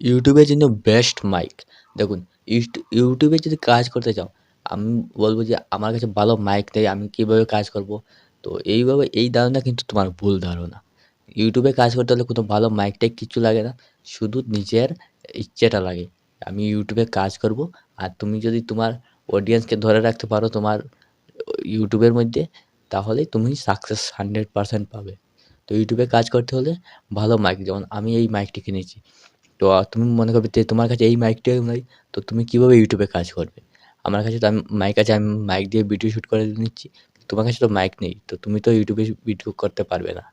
ইউটিউবের জন্য best mic দেখুন, ইউটু, ইউটিউবে যদি কাজ করতে চাও, আমি বলব যে আমার কাছে ভালো মাইক নেই, আমি কীভাবে কাজ করব? তো এইভাবে এই ধারণা কিন্তু তোমার ভুল ধারণা। ইউটিউবে কাজ করতে হলে কোনো ভালো মাইক টাইক কিচ্ছু লাগে না, শুধু নিজের ইচ্ছেটা লাগে। আমি ইউটিউবে কাজ করব, আর তুমি যদি তোমার অডিয়েন্সকে ধরে রাখতে পারো তোমার ইউটিউবের মধ্যে, তাহলে তুমি সাকসেস হান্ড্রেড পারসেন্ট পাবে। তো ইউটিউবে কাজ করতে হলে ভালো মাইক যেমন আমি এই মাইকটি কিনেছি। তো তুমি মনে করবে যে তোমার কাছে এই মাইকটাও নাই, তো তুমি কীভাবে ইউটিউবে কাজ করবে? আমার কাছে তো আমি মাইক আছে, আমি মাইক দিয়ে ভিডিও শ্যুট করে নিচ্ছি, তোমার কাছে তো মাইক নেই, তো তুমি তো ইউটিউবে ভিডিও করতে পারবে না।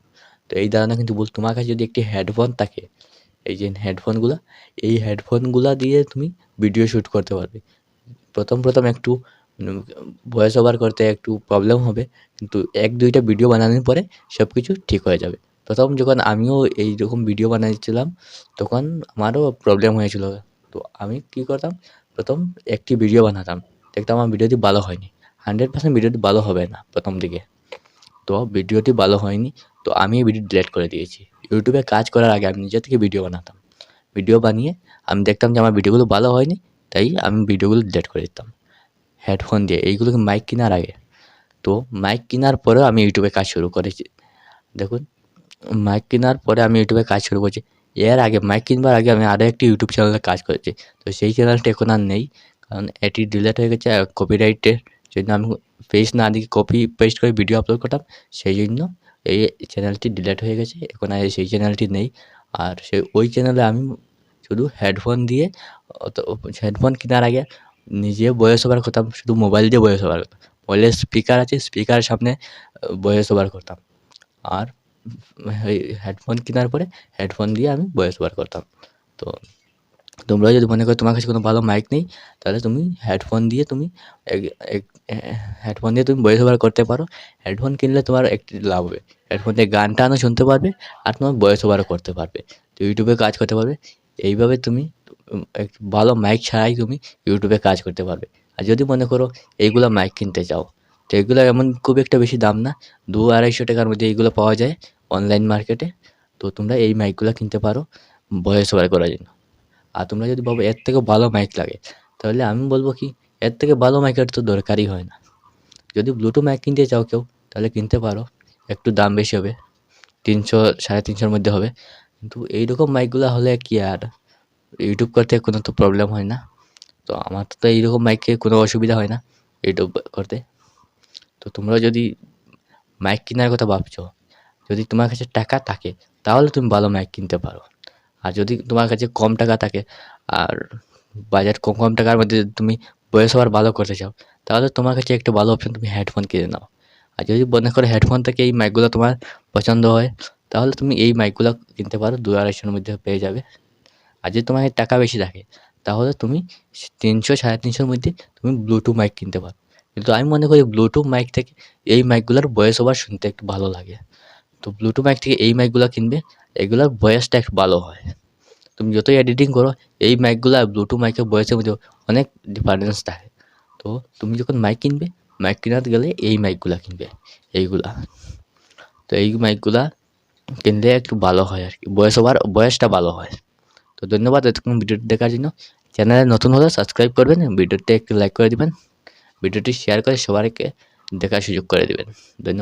তো এই ধারণা কিন্তু বল, তোমার কাছে যদি একটি হেডফোন থাকে, এই যে হেডফোনগুলো এই হেডফোনগুলো দিয়ে তুমি ভিডিও শ্যুট করতে পারবে। প্রথম প্রথম একটু ভয়েস ওভার করতে একটু প্রবলেম হবে, কিন্তু এক, দুইটা ভিডিও বানানোর পরে সব কিছু ঠিক হয়ে যাবে। প্রথম যখন আমিও এই রকম ভিডিও বানাচ্ছিলাম তখন আমারও প্রবলেম হয়েছিল। তো আমি কী করতাম, প্রথম একটি ভিডিও বানাতাম। দেখতাম আমার ভিডিওটি ভালো হয়নি। হান্ড্রেড পার্সেন্ট ভিডিওটি ভালো হবে না প্রথম দিকে। তো ভিডিওটি ভালো হয়নি, তো আমি ভিডিও ডিলেট করে দিয়েছি। ইউটিউবে কাজ করার আগে আমি নিজে থেকে ভিডিও বানাতাম। ভিডিও বানিয়ে আমি দেখতাম যে আমার ভিডিওগুলো ভালো হয়নি, তাই আমি ভিডিওগুলো ডিলেট করে দিতাম। হেডফোন দিয়ে এইগুলোকে মাইক কেনার আগে? তো মাইক কেনার পরেও আমি ইউটিউবে কাজ শুরু করেছি। দেখুন মাইক কেনার পরে আমি ইউটিউবে কাজ শুরু করছি। এর আগে মাইক কিনবার আগে আমি আরও একটি ইউটিউব চ্যানেলে কাজ করেছি। তো সেই চ্যানেলটি এখন আর নেই, কারণ এটি ডিলেট হয়ে গেছে কপিরাইটের জন্য আমি পেজ না দিকে কপি পেস্ট করে ভিডিও আপলোড করতাম সেই জন্য এই চ্যানেলটি ডিলেট হয়ে গেছে, এখন আর সেই চ্যানেলটি নেই। আর সেই ওই চ্যানেলে আমি শুধু হেডফোন দিয়ে তো হেডফোন কেনার আগে নিজে বয়স ওভার করতাম, শুধু মোবাইল দিয়ে বয়স ওভার করতাম। মোবাইলের স্পিকার আছে স্পিকারের সামনে বয়স ওভার করতাম। আর হেডফোন কেনার পরে হেডফোন দিয়ে আমি ভয়েস ওভার করতাম। তো তোমরা যদি মনে করো তোমার কাছে কোনো ভালো মাইক নেই, তাহলে তুমি হেডফোন দিয়ে তুমি হেডফোন দিয়ে তুমি ভয়েস ওভার করতে পারো। হেডফোন কিনলে তোমার একটি লাভ হবে। হেডফোন দিয়ে গান টানও শুনতে পারবে আর তোমার ভয়েস ওভারও করতে পারবে। তো ইউটিউবে কাজ করতে পারবে। এইভাবে তুমি ভালো মাইক ছাড়াই তুমি ইউটিউবে কাজ করতে পারবে। আর যদি মনে করো এইগুলো মাইক কিনতে চাও তো এগুলো এমন খুব একটা বেশি দাম না। দু আড়াইশো টাকার মধ্যে এইগুলো পাওয়া যায় অনলাইন মার্কেটে তো তোমরা এই মাইকগুলো কিনতে পারো ভয়েস ওভার করার জন্য। আর তোমরা যদি ভাবো এর থেকে ভালো মাইক লাগে, তাহলে আমি বলব কি, এর থেকে ভালো মাইকের তো দরকারই হয় না। যদি ব্লুটুথ মাইক কিনতে চাও কেউ, তাহলে কিনতে পারো। একটু দাম বেশি হবে, তিনশো, সাড়ে তিনশোর মধ্যে হবে। কিন্তু এইরকম মাইকগুলো হলে কি আর ইউটিউব করতে কোনো তো প্রবলেম হয় না। তো আমার তো এইরকম মাইকে কোনো অসুবিধা হয় না ইউটিউব করতে। তো তোমরা যদি মাইক কেনার কথা ভাবছ, যদি তোমার কাছে টাকা থাকে, তাহলে তুমি ভালো মাইক কিনতে পারো। আর যদি তোমার কাছে কম টাকা থাকে, আর বাজার কম কম টাকার মধ্যে তুমি বয়স ওভার ভালো করতে চাও, তাহলে তোমার কাছে একটা ভালো অপশন তুমি হেডফোন কিনে নাও। আর যদি মনে করো হেডফোন থেকে এই মাইকগুলো তোমার পছন্দ হয়, তাহলে তুমি এই মাইকগুলো কিনতে পারো, দু আড়াইশোর মধ্যে পেয়ে যাবে। আর যদি তোমার টাকা বেশি থাকে, তাহলে তুমি তিনশো, সাড়ে তিনশোর মধ্যে তুমি ব্লুটুথ মাইক কিনতে পারো। কিন্তু আমি মনে করি ব্লুটুথ মাইক থেকে এই মাইকগুলোর ভয়েস ওভার শুনতে একটু ভালো লাগে। তো ব্লুটুথ মাইক থেকে এই মাইকগুলো কিনবে, এগুলোর ভয়েসটা একটু ভালো হয়। তুমি যতই এডিটিং করো, এই মাইকগুলো আর ব্লুটুথ মাইকের ভয়েসের মধ্যে অনেক ডিফারেন্স থাকে। তো তুমি যখন মাইক কিনবে মাইক কেনাতে গেলে এই মাইকগুলো কিনবে, এইগুলা। তো এই মাইকগুলা কিনলে একটু ভালো হয় আর কি বয়স ওভার বয়সটা ভালো হয়। তো ধন্যবাদ এতক্ষণ ভিডিওটি দেখার জন্য। চ্যানেলে নতুন হলে সাবস্ক্রাইব করবেন ভিডিওটি একটু লাইক করে দিবেন। ভিডিওটি শেয়ার করে সবাইকে দেখার সুযোগ করে দেবেন। ধন্যবাদ।